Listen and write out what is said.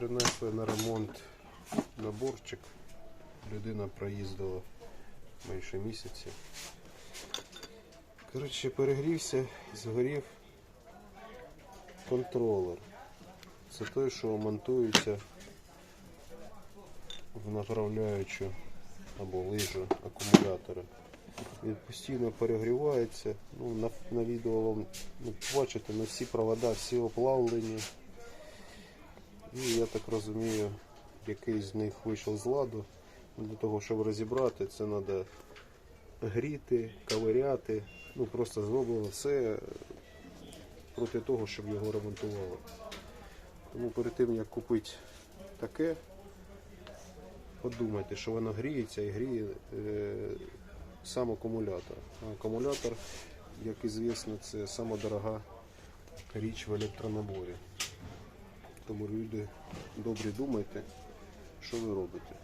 принесли на ремонт наборчик. Людина проїздила менше місяця. Коротше, перегрівся, згорів контролер. Це той, що монтується в направляючу або лижу акумулятора. Він постійно перегрівається. Ну, на, на відео вам ну, бачите, на всі провода, всі оплавлені. І я так розумію, який з них вийшов з ладу. Для того, щоб розібрати, це треба гріти, ковиряти. Ну просто зроблено все проти того, щоб його ремонтували. Тому перед тим як купити таке, подумайте, що воно гріється і гріє е, сам акумулятор. А акумулятор, як звісно, це сама річ в електронаборі. Тому люди добрі думайте, що ви робите.